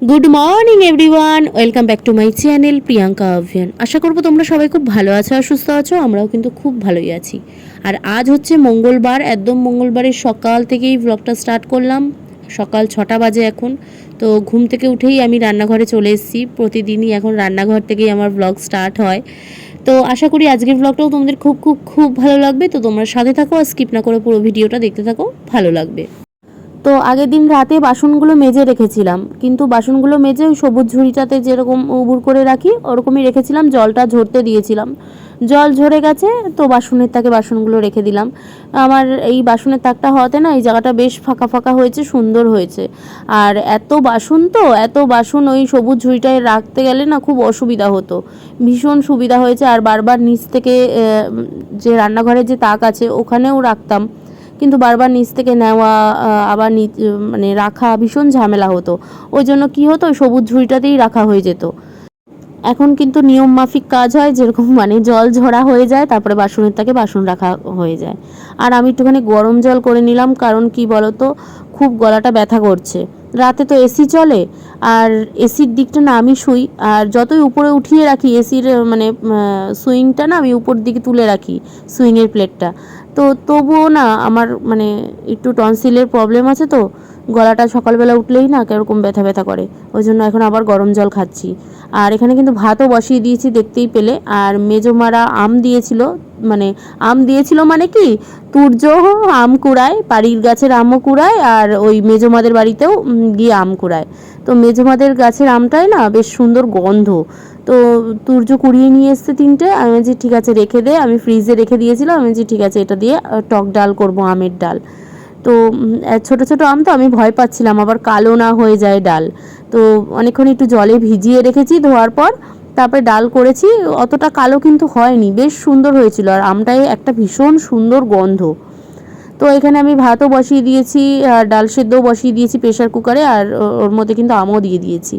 Good morning everyone welcome back to my channel Priyanka অভিয়ান আশা করব তোমরা সবাই খুব ভালো আছো আর সুস্থ আছো, আমরাও কিন্তু খুব ভালোই আছি। আর আজ হচ্ছে মঙ্গলবার, একদম মঙ্গলবারের সকাল থেকেই ব্লগটা স্টার্ট করলাম। সকাল ছটা বাজে এখন, তো ঘুম থেকে উঠেই আমি রান্নাঘরে চলে এসেছি। প্রতিদিনই এখন রান্নাঘর থেকেই আমার ব্লগ স্টার্ট হয়। তো আশা করি আজকের ব্লগটাও তোমাদের খুব খুব খুব ভালো লাগবে। তো তোমরা সাথে থাকো আর স্কিপ না করে পুরো ভিডিওটা দেখতে থাকো, ভালো লাগবে। তো আগের দিন রাতে বাসনগুলো মেজে রেখেছিলাম। কিন্তু বাসনগুলো মেজে ওই সবুজ ঝুড়িটাতে যেরকম উবুর করে রাখি, ওরকমই রেখেছিলাম, জলটা ঝরতে দিয়েছিলাম। জল ঝরে গেছে, তো বাসনের তাকে বাসনগুলো রেখে দিলাম। আমার এই বাসনের তাকটা হওয়াতে না, এই জায়গাটা বেশ ফাঁকা ফাঁকা হয়েছে, সুন্দর হয়েছে। আর এত বাসন তো, এত বাসন ওই সবুজ ঝুড়িটায় রাখতে গেলে না খুব অসুবিধা হতো। ভীষণ সুবিধা হয়েছে, আর বারবার নিচ থেকে যে রান্নাঘরের যে তাক আছে, ওখানেও রাখতাম। কিন্তু বারবার নিচ থেকে নেওয়া আবার মানে রাখা ভীষণ ঝামেলা হতো। ওই জন্য কী হতো সবুজ ঝুড়িটাতেই রাখা হয়ে যেত। এখন কিন্তু নিয়ম মাফিক কাজ হয়, যেরকম মানে জল ঝরা হয়ে যায়, তারপরে বাসনের তাকে বাসন রাখা হয়ে যায়। আর আমি একটুখানি গরম জল করে নিলাম, কারণ কি বলতো, খুব গলাটা ব্যথা করছে। রাতে তো এসি চলে, আর এসির দিকটা না আমি শুই, আর যতই উপরে উঠিয়ে রাখি, এসির মানে সুইংটা না আমি উপর দিকে তুলে রাখি, সুইংয়ের প্লেটটা। তো তবুও না আমার মানে একটু টনসিলের প্রবলেম আছে তো। গলাটা সকালবেলা উঠলেই না কেরকম ব্যথা ব্যথা করে। ওই জন্য এখন আবার গরম জল খাচ্ছি। আর এখানে কিন্তু ভাতও বসিয়ে দিয়েছি দেখতেই পেলে। আর মেজোমারা আম দিয়েছিল। মানে আম দিয়েছিল মানে কি? তুর্য, আম কুড়ায় বাড়ির গাছের আমও কুড়ায়, আর ওই মেজোমাদের বাড়িতেও গিয়ে আম কুড়ায়। তো মেজোমাদের গাছের আমটাই না বেশ সুন্দর গন্ধ। তো তুর্য কুড়িয়ে নিয়ে এসছে তিনটে। আমি বলছি, ঠিক আছে, রেখে দে। আমি ফ্রিজে রেখে দিয়েছিলাম। আমি বলছি, ঠিক আছে, এটা দিয়ে টক ডাল করব, আমের ডাল। তো ছোট ছোট আম তো আমি ভয় পাচ্ছিলাম, আবার কালো না হয়ে যায় ডাল। তো অনেকক্ষণ একটু জলে ভিজিয়ে রেখেছি ধোয়ার পর। তারপরে ডাল করেছি, অতটা কালো কিন্তু হয়নি, বেশ সুন্দর হয়েছিল। আর আমটায় একটা ভীষণ সুন্দর গন্ধ। তো এখানে আমি ভাতও বসিয়ে দিয়েছি, আর ডাল সেদ্ধও বসিয়ে দিয়েছি প্রেশার কুকারে, আর ওর মধ্যে কিন্তু আমও দিয়ে দিয়েছি।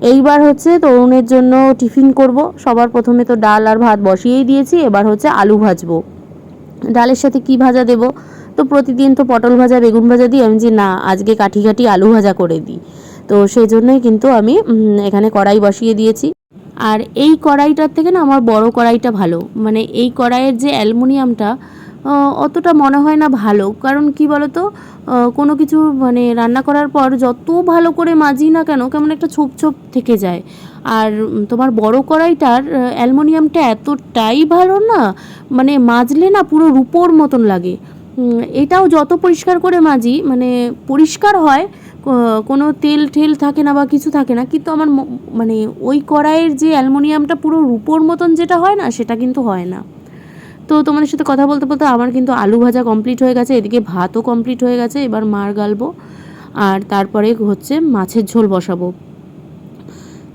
এইবার হচ্ছে তরুণের জন্য টিফিন করব। সবার প্রথমে তো ডাল আর ভাত বসিয়েই দিয়েছি, এবার হচ্ছে আলু ভাজবো। ডালের সাথে কি ভাজা দেব? তো প্রতিদিন তো পটল ভাজা, বেগুন ভাজা দিই। আমি যে না, আজকে কাঠি কাঠি আলু ভাজা করে দিই। তো সেই জন্যই কিন্তু আমি এখানে কড়াই বসিয়ে দিয়েছি। আর এই কড়াইটার থেকে না আমার বড় কড়াইটা ভালো। মানে এই কড়াইয়ের যে অ্যালুমিনিয়ামটা অতটা মনে হয় না ভালো। কারণ কি বলতো? কোনো কিছু মানে রান্না করার পর যত ভালো করে মাজি না কেন, কেমন একটা ছোপ ছোপ থেকে যায়। আর তোমার বড় কড়াইটার অ্যালুমিনিয়ামটা এতটাই ভালো না মানে মাজলে না পুরো রূপোর মতন লাগে। এটাও যত পরিষ্কার করে মাজি মানে পরিষ্কার হয় কোনো তেল ঠেল থাকে না বা কিছু থাকে না, কিন্তু আমার মানে ওই কড়াইয়ের যে অ্যালুমিনিয়ামটা পুরো রূপোর মতন যেটা হয় না, সেটা কিন্তু হয় না। তো তোমাদের সাথে কথা বলতে বলতে আমার কিন্তু আলু ভাজা কমপ্লিট হয়ে গেছে, এদিকে ভাতও কমপ্লিট হয়ে গেছে, এবার মার গালবো। আর তারপরে হচ্ছে মাছের ঝোল বসাবো।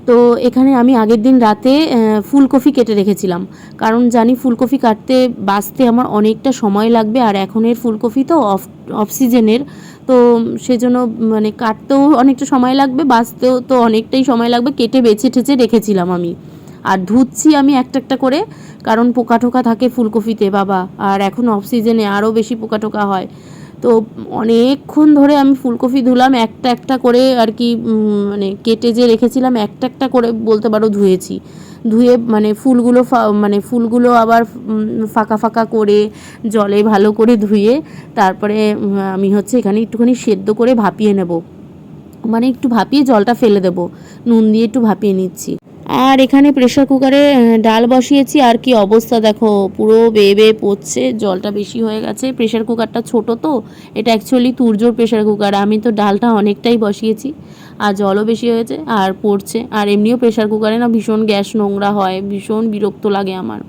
তো এখানে আমি আগের দিন রাতে ফুলকপি কেটে রেখেছিলাম। কারণ জানি ফুলকপি কাটতে, বাঁচতে আমার অনেকটা সময় লাগবে, আর এখনের ফুলকপি তো অফ অফ সিজনের তো সেজন্য মানে কাটতেও অনেকটা সময় লাগবে, বাঁচতেও তো অনেকটাই সময় লাগবে, কেটে বেছে ঠেচে রেখেছিলাম আমি। আর ধুচ্ছি আমি একটা একটা করে, কারণ পোকা টোকা থাকে ফুলকপিতে, বাবা। আর এখন অফ সিজনে আরও বেশি পোকা টোকা হয়। তো অনেকক্ষণ ধরে আমি ফুলকপি ধুলাম, একটা একটা করে আর কি মানে কেটে যে রেখেছিলাম, একটা একটা করে বলতে পারো ধুয়েছি। ধুয়ে মানে ফুলগুলো মানে ফুলগুলো আবার ফাঁকা ফাঁকা করে, জলে ভালো করে ধুয়ে, তারপরে আমি হচ্ছে এখানে একটুখানি সেদ্ধ করে ভাপিয়ে নেব। মানে একটু ভাপিয়ে জলটা ফেলে দেবো। নুন দিয়ে একটু ভাপিয়ে নিচ্ছি। আর এখানে প্রেশার কুকারে ডাল বসিয়েছি। আর কি অবস্থা দেখো, পুরো বেয়ে বেয়ে পড়ছে, জলটা বেশি হয়ে গেছে। প্রেশার কুকারটা ছোট তো, এটা অ্যাকচুয়ালি তুরজোর প্রেশার কুকার আমি তো ডালটা অনেকটাই বসিয়েছি, আর জলও বেশি হয়েছে, আর পড়ছে। আর এমনিও প্রেশার কুকারে না ভীষণ গ্যাস নোংরা হয়, ভীষণ বিরক্ত লাগে আমার।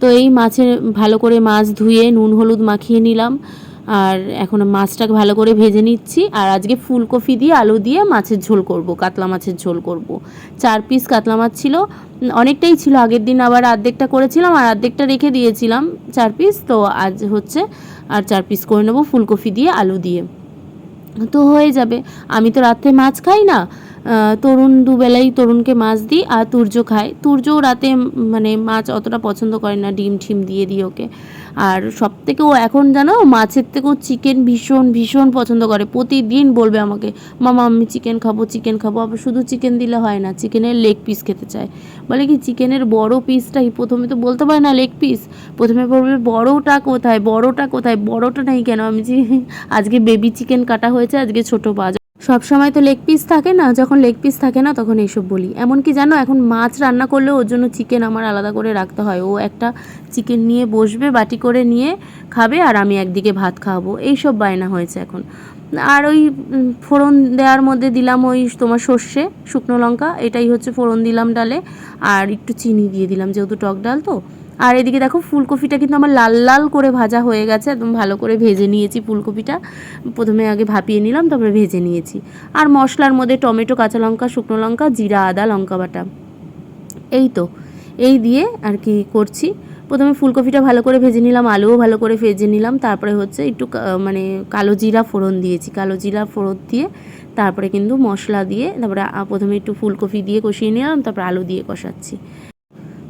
তো এই মাছের, ভালো করে মাছ ধুয়ে নুন, হলুদ মাখিয়ে নিলাম। আর এখন মাছটাকে ভালো করে ভেজে নিচ্ছি। আর আজকে ফুলকপি দিয়ে আলু দিয়ে মাছের ঝোল করব, কাতলা মাছের ঝোল করব। চার পিস কাতলা মাছ ছিল, অনেকটাই ছিল, আগের দিন আবার অর্ধেকটা করেছিলাম আর অর্ধেকটা রেখে দিয়েছিলাম চার পিস তো আজ হচ্ছে আর চার পিস করে নেব ফুলকপি দিয়ে আলু দিয়ে। তো হয়ে যাবে, আমি তো রাত্রে মাছ খাই না তরুণ দুবেলাই তরুণকে মাছ দিই আর তুর্য খায়। তুর্যও রাতে মানে মাছ অতটা পছন্দ করে না, ডিম ঠিম দিয়ে দিই ওকে। আর সব থেকে ও এখন জানো, মাছের থেকেও চিকেন ভীষণ ভীষণ পছন্দ করে। প্রতিদিন বলবে আমাকে, মামা, আমি চিকেন খাব চিকেন খাব। আবার শুধু চিকেন দিলে হয় না চিকেনের লেগ পিস খেতে চায়। বলে কি চিকেনের বড় পিসটাই প্রথমে তো বলতে পারে না লেগ পিস প্রথমে বলবে, বড়টা কোথায় বড়টা কোথায়, বড়টা নেই কেন? আমি আজকে বেবি চিকেন কাটা হয়েছে, আজকে ছোট বাজ সব সময় তো লেগ পিস থাকে না, যখন লেগ পিস থাকে না তখন এইসব বলি। এমনকি জানো, এখন মাছ রান্না করলেও ওর জন্য চিকেন আমার আলাদা করে রাখতে হয়। ও একটা চিকেন নিয়ে বসবে, বাটি করে নিয়ে খাবে আর আমি একদিকে ভাত খাওয়াবো এইসব বায়না হয়েছে এখন। আর ওই ফোড়ন দেওয়ার মধ্যে দিলাম ওই তোমার সর্ষে, শুকনো লঙ্কা, এটাই হচ্ছে ফোড়ন দিলাম ডালে। আর একটু চিনি দিয়ে দিলাম, যেহেতু টক ডাল তো। আর এদিকে দেখো, ফুলকপিটা কিন্তু আমার লাল লাল করে ভাজা হয়ে গেছে। একদম ভালো করে ভেজে নিয়েছি ফুলকপিটা। প্রথমে আগে ভাপিয়ে নিলাম, তারপরে ভেজে নিয়েছি। আর মশলার মধ্যে টমেটো, কাঁচা লঙ্কা, শুকনো লঙ্কা, জিরা, আদা, লঙ্কা বাটা। এই তো, এই দিয়ে আর কি করছি। প্রথমে ফুলকপিটা ভালো করে ভেজে নিলাম, আলুও ভালো করে ভেজে নিলাম। তারপরে হচ্ছে একটু মানে কালো জিরা ফোড়ন দিয়েছি। কালো জিরা ফোড়ন দিয়ে তারপরে কিন্তু মশলা দিয়ে, তারপরে প্রথমে একটু ফুলকপি দিয়ে কষিয়ে নিলাম, তারপরে আলু দিয়ে কষাচ্ছি।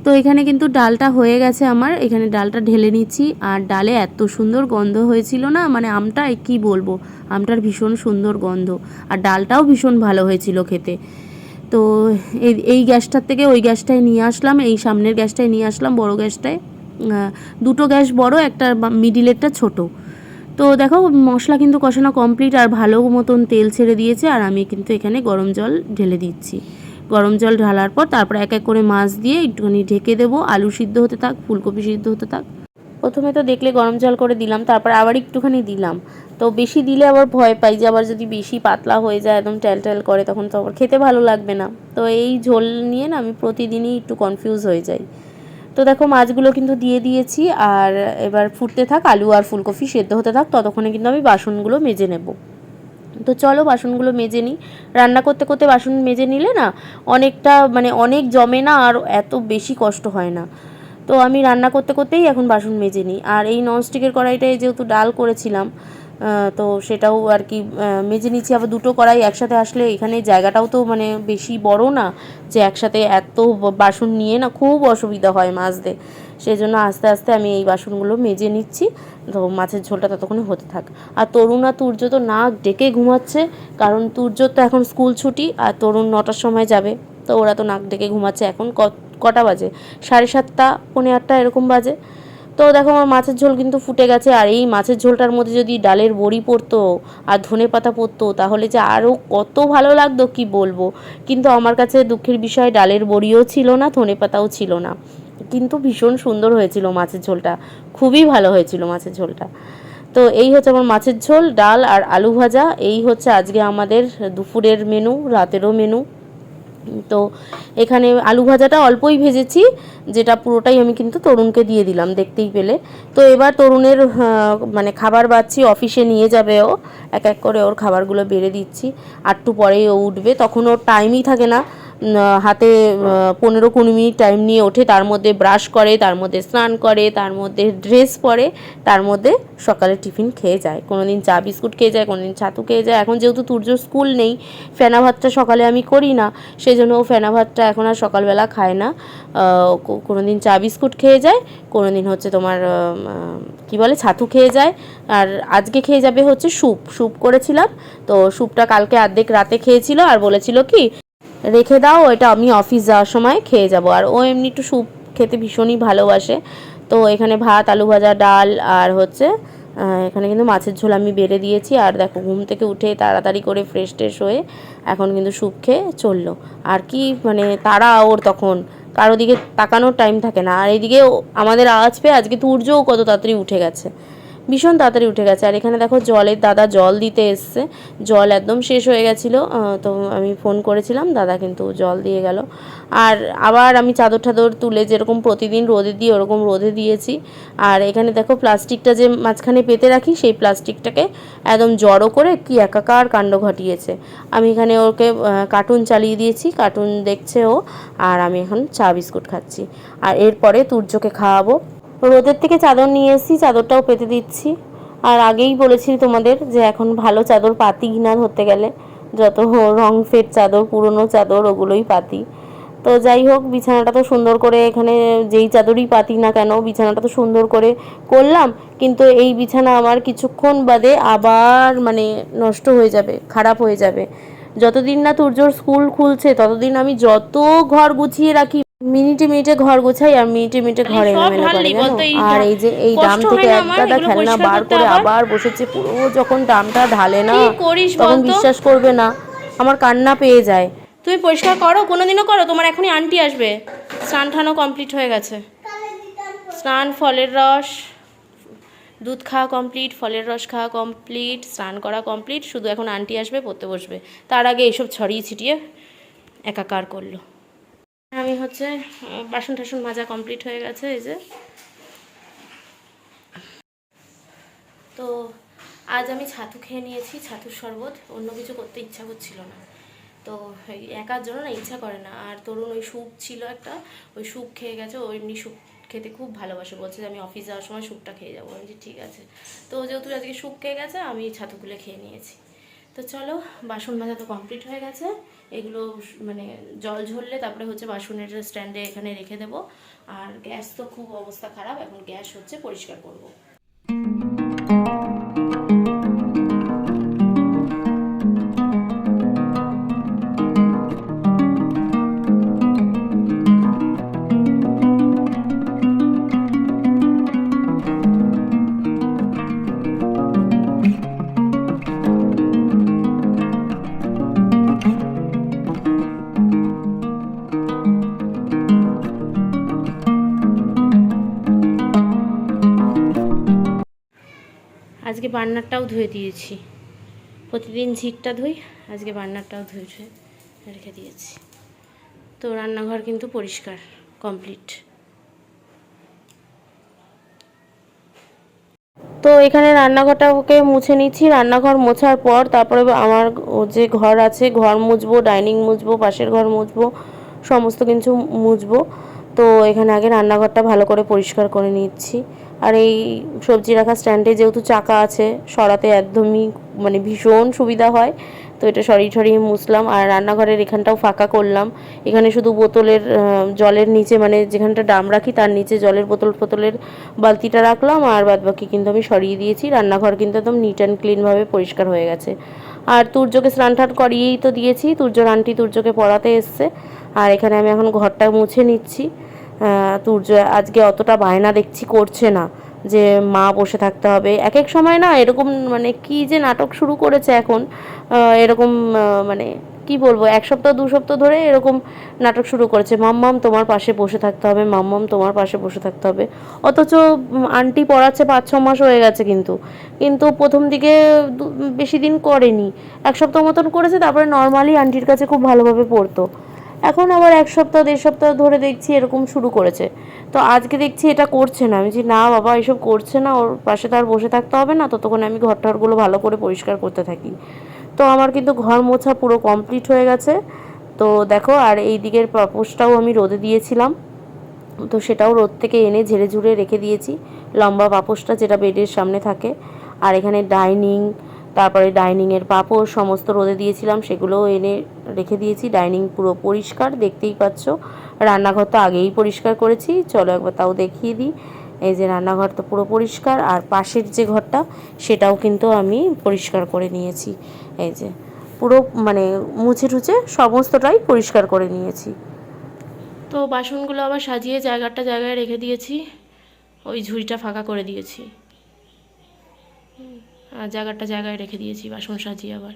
তো এখানে কিন্তু ডালটা হয়ে গেছে আমার। এখানে ডালটা ঢেলে নিচ্ছি। আর ডালে এত সুন্দর গন্ধ হয়েছিল না? মানে আমটা কি বলব? আমটার ভীষণ সুন্দর গন্ধ। আর ডালটাও ভীষণ ভালো হয়েছিল খেতে। তো এই এই গ্যাসটার থেকে ওই গ্যাসটায় নিয়ে আসলাম। এই সামনের গ্যাসটায় নিয়ে আসলাম বড় গ্যাসটায়। দুটো গ্যাস বড়, একটা মিডিলেরটা ছোট। তো দেখো, মশলা কিন্তু কষানো কমপ্লিট আর ভালো মতন তেল ছেড়ে দিয়েছে। আর আমি কিন্তু এখানে গরম জল ঢেলে দিচ্ছি। গরম জল ঢালার পর তারপর এক এক করে মাছ দিয়ে একটুখানি ঢেকে দেবো। আলু সিদ্ধ হতে থাক, ফুলকপি সিদ্ধ হতে থাক। প্রথমে তো দেখলে গরম জল করে দিলাম, তারপর আবার একটুখানি দিলাম। তো বেশি দিলে আবার ভয় পাই যে আবার যদি বেশি পাতলা হয়ে যায়, একদম ট্যাল ট্যাল করে, তখন তো আবার খেতে ভালো লাগবে না। তো এই ঝোল নিয়ে না আমি প্রতিদিনই একটু কনফিউজ হয়ে যাই। তো দেখো মাছগুলো কিন্তু দিয়ে দিয়েছি, আর এবার ফুটতে থাক, আলু আর ফুলকপি সেদ্ধ হতে থাক, ততক্ষণে কিন্তু আমি বাসনগুলো মেজে নেব। তো চলো বাসনগুলো মেজে নিই। রান্না করতে করতে বাসন মেজে নিলে না অনেকটা মানে অনেক জমে না আর এত বেশি কষ্ট হয় না। তো আমি রান্না করতে করতেই এখন বাসন মেজে নিই। আর এই ননস্টিকের কড়াইটায় যেহেতু ডাল করেছিলাম তো সেটাও আর কি মেজে নিচ্ছি। আবার দুটো কড়াই একসাথে আসলে এখানে জায়গাটাও তো মানে বেশি বড় না যে একসাথে এত বাসন নিয়ে না খুব অসুবিধা হয় মাজতে সেই জন্য আস্তে আস্তে আমি এই বাসনগুলো মেজে নিচ্ছি। তো মাছের ঝোলটা ততক্ষণে হতে থাক। আর তরুণ আর তুর্য তো নাক ডেকে ঘুমাচ্ছে, কারণ তুর্যর তো এখন স্কুল ছুটি আর তরুণ নটার সময় যাবে। তো ওরা তো নাক ডেকে ঘুমাচ্ছে এখন কটা বাজে? সাড়ে সাতটা, পৌনে আটটা এরকম বাজে। তো দেখো আমার মাছের ঝোল কিন্তু ফুটে গেছে, আর এই মাছের ঝোলটার মধ্যে যদি ডালের বড়ি পড়তো আর ধনে পাতা পড়তো, তাহলে যে আরও কত ভালো লাগতো, কি বলব? কিন্তু আমার কাছে দুঃখের বিষয়, ডালের বড়িও ছিল না, ধনে পাতাও ছিল না। কিন্তু ভীষণ সুন্দর হয়েছিল মাছের ঝোলটা। খুবই ভালো হয়েছিল মাছের ঝোলটা। তো এই হচ্ছে আমার মাছের ঝোল, ডাল আর আলু ভাজা। এই হচ্ছে আজকে আমাদের দুপুরের মেনু রাতেরও মেনু তো এখানে আলু ভাজাটা অল্পই ভেজেছি, যেটা পুরোটাই আমি কিন্তু তরুণকে দিয়ে দিলাম, দেখতেই পেলে। তো এবার তরুণের মানে খাবার বাচ্ছি অফিসে নিয়ে যাবে ও। এক এক করে ওর খাবারগুলো বেড়ে দিচ্ছি। আটটু পরেই ও উঠবে, তখন ওর টাইমই থাকে না। হাতে পনেরো কুড়ি মিনিট টাইম নিয়ে ওঠে তার মধ্যে ব্রাশ করে তার মধ্যে স্নান করে তার মধ্যে ড্রেস পরে তার মধ্যে সকালে টিফিন খেয়ে যায়। কোনো দিন চা বিস্কুট খেয়ে যায় কোনো দিন ছাতু খেয়ে যায়। এখন যেহেতু তুর্য স্কুল নেই ফেনা ভাতটা সকালে আমি করি না সেই জন্য ও ফেনা ভাতটা এখন আর সকালবেলা খায় না। কোনো দিন চা বিস্কুট খেয়ে যায় কোনো দিন হচ্ছে তোমার কি বলে ছাতু খেয়ে যায়। আর আজকে খেয়ে যাবে হচ্ছে স্যুপ স্যুপ করেছিলাম তো স্যুপটা কালকে অর্ধেক রাতে খেয়েছিল আর বলেছিল কি রেখে দাও, ওইটা আমি অফিস যাওয়ার সময় খেয়ে যাব। আর ও এমনি একটু স্যুপ খেতে ভীষণই ভালোবাসে। তো এখানে ভাত, আলু ভাজা, ডাল আর হচ্ছে এখানে কিন্তু মাছের ঝোল আমি বেড়ে দিয়েছি। আর দেখো, ঘুম থেকে উঠে তাড়াতাড়ি করে ফ্রেশ ট্রেশ হয়ে এখন কিন্তু স্যুপ খেয়ে চলল। আর কি মানে তারা ওর তখন, কারও দিকে তাকানোর টাইম থাকে না। আর এইদিকে আমাদের আওয়াজ পেয়ে আজকে তুর্যও কত তাড়াতাড়ি উঠে গেছে। ভীষণ তাড়াতাড়ি উঠে গেছে। আর এখানে দেখো জলের দাদা জল দিতে এসছে। জল একদম শেষ হয়ে গেছিল। তো আমি ফোন করেছিলাম, দাদা কিন্তু জল দিয়ে গেল। আর আবার আমি চাদর টাদর তুলে যেরকম প্রতিদিন রোদে দিই ওরকম রোদে দিয়েছি। আর এখানে দেখো প্লাস্টিকটা যে মাঝখানে পেতে রাখি, সেই প্লাস্টিকটাকে একদম জড়ো করে কি একাকার কাণ্ড ঘটিয়েছে। আমি এখানে ওকে কার্টুন চালিয়ে দিয়েছি কার্টুন দেখছে ও। আর আমি এখন চা বিস্কুট খাচ্ছি। আর এরপরে তুর্যকে খাওয়াবো। রোদের থেকে চাদর নিয়ে এসেছি, চাদরটাও পেতে দিচ্ছি। আর আগেই বলেছি তোমাদের যে এখন ভালো চাদর পাতি না ধরতে গেলে, যত রং ফেট চাদর, পুরনো চাদর, ওগুলোই পাতি। তো যাই হোক, বিছানাটা তো সুন্দর করে এখানে যেই চাদরই পাতি না কেন, বিছানাটা তো সুন্দর করে করলাম। কিন্তু এই বিছানা আমার কিছুক্ষণ বাদে আবার মানে নষ্ট হয়ে যাবে, খারাপ হয়ে যাবে। যতদিন না তুর্যর স্কুল খুলছে, ততদিন আমি যত ঘর গুছিয়ে রাখি মিনিটে মিনিটে ঘর গোছাই আর মিনিটে মিনিটে ঘরে এলোমেলো করে? বলতো এই আর এই যে এই ডাম থেকে না এক আমার গাদা খেলনা বার করে আবার? বসেছে পুরো যখন ডামটা ঢালে না তখন বিশ্বাস করবে না আমার কান্না পেয়ে যায়। তুমি পরিষ্কার করো কোনোদিনও করো তোমার এখনই আন্টি আসবে। স্নান ঠানও কমপ্লিট হয়ে গেছে। স্নান ফলের রস দুধ খাওয়া কমপ্লিট ফলের রস খাওয়া কমপ্লিট স্নান করা কমপ্লিট শুধু এখন আন্টি আসবে পড়তে বসবে। তার আগে এইসব ছড়িয়ে ছিটিয়ে একাকার করল। আমি হচ্ছে বাসন টাসন মাজা কমপ্লিট হয়ে গেছে, এই যে। তো আজ আমি ছাতু খেয়ে নিয়েছি, ছাতুর শরবত। অন্য কিছু করতে ইচ্ছা করছিল না। তো একার জন্য না ইচ্ছা করে না। আর তরুণ ওই স্যুপ ছিল একটা, ওই স্যুপ খেয়ে গেছে। ও এমনি স্যুপ খেতে খুব ভালোবাসে। বলছে যে আমি অফিস যাওয়ার সময় স্যুপটা খেয়ে যাব। আমি ঠিক আছে। তো যেহেতু আজকে স্যুপ খেয়ে গেছে, আমি ছাতুগুলো খেয়ে নিয়েছি। তো চলো, বাসন মাজা তো কমপ্লিট হয়ে গেছে। এগুলো মানে জল ঝরলে তারপরে হচ্ছে বাসনের স্ট্যান্ডে এখানে রেখে দেবো। আর গ্যাস তো খুব অবস্থা খারাপ, এখন গ্যাস হচ্ছে পরিষ্কার করব। বার্নারটাও ধুয়ে দিয়েছি। প্রতিদিন ঝিকটা ধুই, আজকে বার্নারটাও ধুয়ে ধুয়ে রেখে দিয়েছি। তো রান্নাঘর কিন্তু পরিষ্কার, কমপ্লিট। তো এখানে রান্নাঘরটাকে মুছে নিচ্ছি। রান্নাঘর মোছার পর তারপরে আমার যে ঘর আছে, ঘর মুছবো, ডাইনিং মুছবো, পাশের ঘর মুছবো, সমস্ত কিছু মুছবো। তো এখানে আগে রান্নাঘরটা ভালো করে পরিষ্কার করে নিচ্ছি। আর এই সবজি রাখা স্ট্যান্ডে যেহেতু চাকা আছে, সরাতে একদমই মানে ভীষণ সুবিধা হয়। তো এটা সরিয়ে সরিয়ে মুছলাম। আর রান্নাঘরের এখানটাও ফাঁকা করলাম। এখানে শুধু বোতলের জলের নিচে মানে যেখানটা ডাম রাখি, তার নিচে জলের বোতল ফোতলের বালতিটা রাখলাম। আর বাদ বাকি কিন্তু আমি সরিয়ে দিয়েছি। রান্নাঘর কিন্তু একদম নিট অ্যান্ড ক্লিনভাবে পরিষ্কার হয়ে গেছে। আর তুর্যকে স্নান টান করিয়েই তো দিয়েছি। তুর্যর আন্টি তুর্যকে পড়াতে এসছে। আর এখানে আমি এখন ঘরটা মুছে নিচ্ছি। তুর্য আজকে অতটা বায়না দেখছি করছে না যে মা বসে থাকতে হবে। এক এক সময় না এরকম মানে কি যে নাটক শুরু করেছে এখন এরকম মানে কি বলব, এক সপ্তাহ, দু সপ্তাহ ধরে এরকম নাটক শুরু করেছে। মাম্মাম তোমার পাশে বসে থাকতে হবে। মাম্মাম তোমার পাশে বসে থাকতে হবে। অথচ আন্টি পড়াচ্ছে পাঁচ, ছ মাস হয়ে গেছে কিন্তু। কিন্তু প্রথম দিকে বেশি দিন করেনি। এক সপ্তাহ মতন করেছে, তারপরে নর্মালি আন্টির কাছে খুব ভালোভাবে পড়তো। এখন আবার এক সপ্তাহ, দেড় সপ্তাহ ধরে দেখছি এরকম শুরু করেছে। তো আজকে দেখছি এটা করছে না। আমি যে না বাবা, এসব করছে না। ওর পাশে তার বসে থাকতে হবে না। ততক্ষণ আমি ঘর টরগুলো ভালো করে পরিষ্কার করতে থাকি। তো আমার কিন্তু ঘর মোছা পুরো কমপ্লিট হয়ে গেছে। তো দেখো, আর এই দিকের পাপোশটাও আমি রোদে দিয়েছিলাম। তো সেটাও রোদ থেকে এনে ঝেড়ে ঝুড়ে রেখে দিয়েছি। লম্বা পাপোশটা যেটা বেডের সামনে থাকে। আর এখানে ডাইনিং তারপরে ডাইনিংয়ের পাপড়, সমস্ত রোদে দিয়েছিলাম সেগুলোও এনে রেখে দিয়েছি। ডাইনিং পুরো পরিষ্কার, দেখতেই পাচ্ছ। রান্নাঘর তো আগেই পরিষ্কার করেছি। চলো একবার তাও দেখিয়ে দিই। এই যে রান্নাঘর তো পুরো পরিষ্কার, আর পাশের যে ঘরটা, সেটাও কিন্তু আমি পরিষ্কার করে নিয়েছি। এই যে পুরো মানে মুছে টুছে সমস্তটাই পরিষ্কার করে নিয়েছি। তো বাসনগুলো আবার সাজিয়ে জায়গাটা জায়গায় রেখে দিয়েছি। ওই ঝুড়িটা ফাঁকা করে দিয়েছি। জায়গাটা জায়গায় রেখে দিয়েছি, বাসন সাজিয়ে আবার।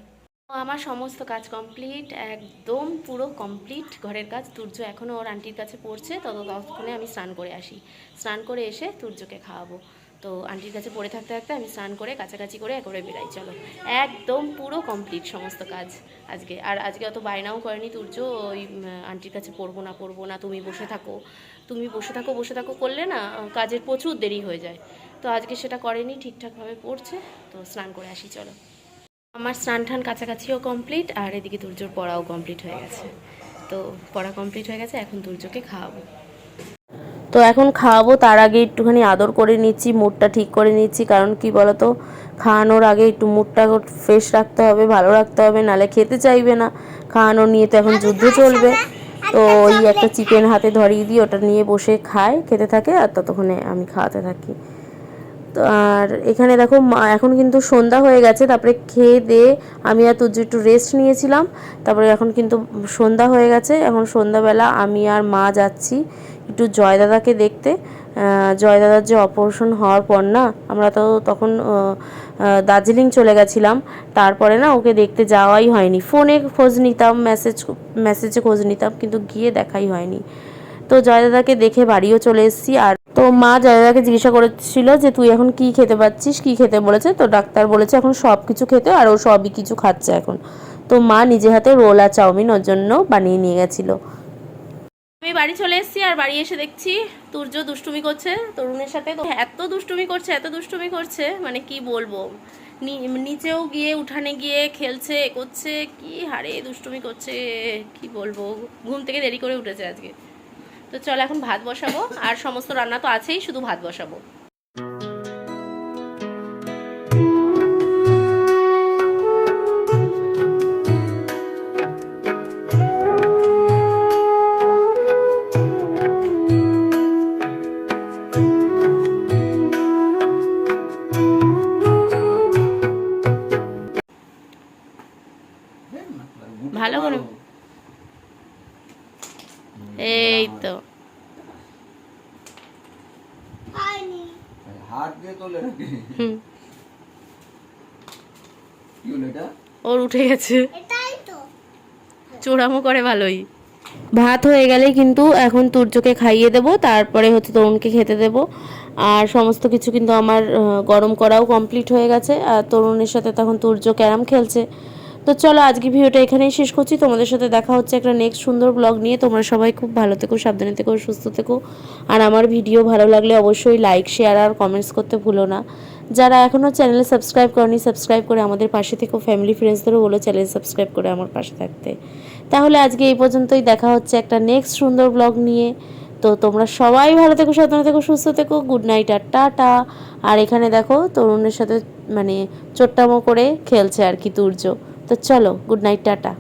আমার সমস্ত কাজ কমপ্লিট একদম পুরো কমপ্লিট ঘরের কাজ তুর্য এখনও ওর আন্টির কাছে পড়ছে তত ততক্ষণে আমি স্নান করে আসি। স্নান করে এসে তুর্যকে খাওয়াবো। তো আন্টির কাছে পড়ে থাকতে থাকতে আমি স্নান করে কাছাকাছি করে একবারে বেরাই চলো। একদম পুরো কমপ্লিট সমস্ত কাজ আজকে। আর আজকে অত বায়নাও করেনি তুর্য, ওই আন্টির কাছে পড়ব না পড়ব না, তুমি বসে থাকো। তুমি বসে থাকো বসে থাকো করলে না, কাজের প্রচুর দেরি হয়ে যায়। তো আজকে সেটা করেনি, ঠিকঠাকভাবে পড়ছে, তো স্নান করে আসি, চলো। আমার স্নান টান কাছাকাছিও কমপ্লিট আর এদিকে দুর্যোর পড়াও কমপ্লিট হয়ে গেছে। তো পড়া কমপ্লিট হয়ে গেছে, এখন দুর্যোগকে খাওয়াবো। তো এখন খাওয়াবো, তার আগে একটুখানি আদর করে নিচ্ছি, মুডটা ঠিক করে নিচ্ছি, কারণ কি বলতো, খাওয়ানোর আগে একটু মুডটা ফ্রেশ রাখতে হবে, ভালো রাখতে হবে, নালে খেতে চাইবে না। খাওয়ানো নিয়ে তো এখন যুদ্ধ চলবে, তো ওই একটা চিকেন হাতে ধরিয়ে দিই, ওটা নিয়ে বসে খায় খেতে থাকে, আর ততক্ষণে আমি খাওয়াতে থাকি। আর এখানে দেখো এখন কিন্তু সন্ধ্যা হয়ে গেছে তারপরে খেয়ে দিয়ে আমি আর তুর্য একটু রেস্ট নিয়েছিলাম তারপরে এখন কিন্তু সন্ধ্যা হয়ে গেছে এখন সন্ধ্যাবেলা আমি আর মা যাচ্ছি একটু জয় দাদাকে দেখতে। আহ, জয় দাদার যে অপারেশন হওয়ার পর না আমরা তো তখন দার্জিলিং চলে গেছিলাম তারপরে না ওকে দেখতে যাওয়াই হয়নি। ফোনে খোঁজ নিতাম মেসেজ মেসেজে খোঁজ নিতাম কিন্তু গিয়ে দেখাই হয়নি। তো জয় দাদাকে দেখে বাড়িও চলে এসেছি আর তো মা জয় দাদাকে জিজ্ঞাসা করেছিল যে, তুই এখন কি খেতে পাচ্ছিস? কি খেতে বলেছে? তো ডাক্তার বলেছে, এখন সব কিছু খেতে, আর ও সবই কিছু খাচ্ছে এখন। তো মা নিজে হাতে রোল আর চাউমিন ওর জন্য বানিয়ে নিয়ে গেছিল। আমি বাড়ি চলে এসেছি, আর বাড়ি এসে দেখছি তুর্য দুষ্টুমি করছে, তরুণের সাথে। তো এত দুষ্টুমি করছে, এত দুষ্টুমি করছে মানে কি বলব? নিচেও গিয়ে, উঠানে গিয়ে খেলছে করছে, কি হারে দুষ্টুমি করছে, কি বলব? ঘুম থেকে দেরি করে উঠেছে আজকে। তো চল এখন ভাত বসাবো। আর সমস্ত রান্না তো আছেই শুধু ভাত বসাবো। তো। হাত দিয়ে তোলে হুম। কি হলো এটা? ওর উঠে গেছে। চোরামো করে ভালোই। ভাত হয়ে গেলে কিন্তু এখন তুর্যকে খাইয়ে দেব তারপরে হচ্ছে তরুণকে খেতে দেব। আর সমস্ত কিছু কিন্তু আমার গরম করাও কমপ্লিট হয়ে গেছে। আর তরুণের সাথে তখন তুর্য ক্যারাম খেলছে। তো চলো আজকে ভিডিওটা এখানেই শেষ করছি। তোমাদের সাথে দেখা হচ্ছে একটা নেক্সট সুন্দর ব্লগ নিয়ে। তোমরা সবাই খুব ভালো থেকো, সাবধানে থেকো, সুস্থ থেকো। আর আমার ভিডিও ভালো লাগলে অবশ্যই লাইক শেয়ার আর কমেন্টস করতে ভুলো না। যারা এখনও চ্যানেলে সাবস্ক্রাইব করনি সাবস্ক্রাইব করে আমাদের পাশে থেকো। ফ্যামিলি ফ্রেন্ডসদেরও বলো চ্যানেল সাবস্ক্রাইব করে আমার পাশে থাকতে। তাহলে আজকে এই পর্যন্তই। দেখা হচ্ছে একটা নেক্সট সুন্দর ব্লগ নিয়ে। তো তোমরা সবাই ভালো থেকো, সাবধানে থেকো, সুস্থ থেকো। গুড নাইট আর টাটা। আর এখানে দেখো তরুণের সাথে মানে চোট্টামো করে খেলছে আর কি তুর্য। তো চলো গুড নাইট টাটা।